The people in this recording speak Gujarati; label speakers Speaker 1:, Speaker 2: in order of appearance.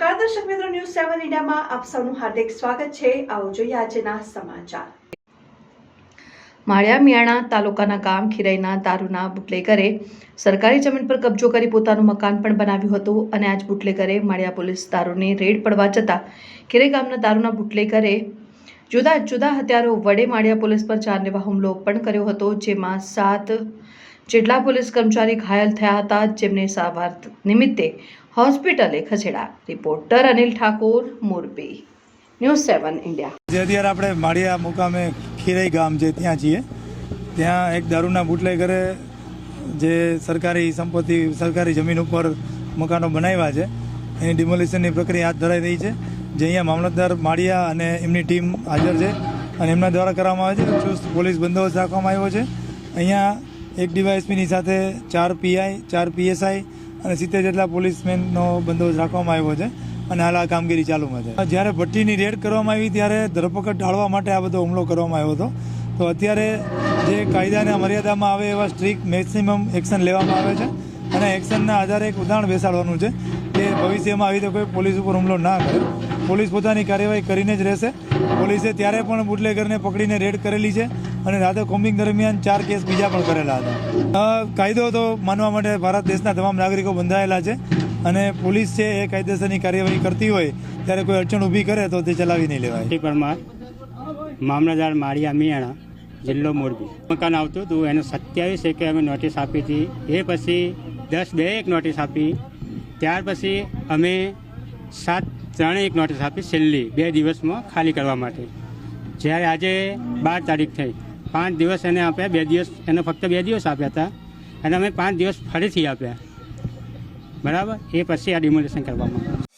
Speaker 1: ન્યૂઝમાં આપ સૌનું હાર્દિક સ્વાગત છે. આવો જોઈએ આજના સમાચાર. માળિયા મિયાણા તાલુકાના ગામ ખીરાઈના દારૂના બુટલેગરે સરકારી જમીન પર કબજો કરી પોતાનું મકાન પણ બનાવ્યું હતું અને આજ બુટલેગરે માળિયા પોલીસ દારૂની રેડ પડવા જતાં ખીરાઈ ગામના દારૂના બુટલેગરે જુદા જુદા હથિયારો વડે માળિયા પોલીસ પર જાનલેવા હુમલો પણ કર્યો હતો, જેમાં સાત જેટલા પોલીસ કર્મચારી ઘાયલ થયા હતા, જેમને સારવાર નિમિત્તે હોસ્પિટલે ખસેડાયા reporter Anil Thakor Morbi news seven India.
Speaker 2: જે અત્યારે આપણે માળિયા મુકામે ખીરાઈ ગામ છે ત્યાં છીએ, ત્યાં એક દારૂના બુટલેગરે જે સરકારી સંપત્તિ, સરકારી જમીન ઉપર મકાનો બનાવ્યા છે, એની ડિમોલિશનની પ્રક્રિયા હાથ ધરાઈ રહી છે, જે અહીંયા મામલતદાર માળિયા અને એમની ટીમ હાજર છે અને એમના દ્વારા કરવામાં આવે છે, ચુસ્ત પોલીસ બંદોબસ્ત રાખવામાં આવ્યો છે. અહીંયા એક ડીવાયએસપીની સાથે ચાર પીઆઈ, ચાર પીએસઆઈ અને સિત્તેર જેટલા પોલીસમેનનો બંદોબસ્ત રાખવામાં આવ્યો છે અને હાલ આ કામગીરી ચાલુમાં છે. જ્યારે ભટ્ટીની રેડ કરવામાં આવી ત્યારે ધરપકડ ટાળવા માટે આ બધો હુમલો કરવામાં આવ્યો હતો. તો અત્યારે જે કાયદાના મર્યાદામાં આવે એવા સ્ટ્રિક્ટ મેક્સિમમ એક્શન લેવામાં આવે છે અને એક્શનના આધારે એક ઉદાહરણ બેસાડવાનું છે કે ભવિષ્યમાં આવી રીતે કોઈ પોલીસ ઉપર હુમલો ના કરે. પોલીસ પોતાની કાર્યવાહી કરીને જ રહેશે. પોલીસે ત્યારે પણ બુટલેગરને પકડીને રેડ કરેલી છે. અને રાતે કોમ્બિંગ દરમિયાન ચાર કેસ બીજા પણ કરેલા હતા. કાયદો તો માનવા માટે ભારત દેશના તમામ નાગરિકો બંધાયેલા છે અને પોલીસ છે એ કાયદેસરની કાર્યવાહી કરતી હોય ત્યારે કોઈ અડચણ ઊભી કરે તો તે ચલાવી નહીં લેવાય.
Speaker 3: પરમાર મામલતદાર માળિયા મિયાણા, જિલ્લો મોરબી. મકાન આવતું હતું, એનું સત્યાવીસ એકે અમે નોટિસ આપી હતી. એ પછી દસ બે એક નોટિસ આપી. ત્યાર પછી અમે સાત ત્રણે એક નોટિસ આપી છેલ્લી બે દિવસમાં ખાલી કરવા માટે. જ્યારે આજે બાર તારીખ થઈ. પાંચ દિવસ એને આપ્યા, બે દિવસ એને ફક્ત બે દિવસ આપ્યા હતા. અને અમે પાંચ દિવસ ફરીથી આપ્યા. બરાબર? એ પછી આ ડિમોલેશન કરવામાં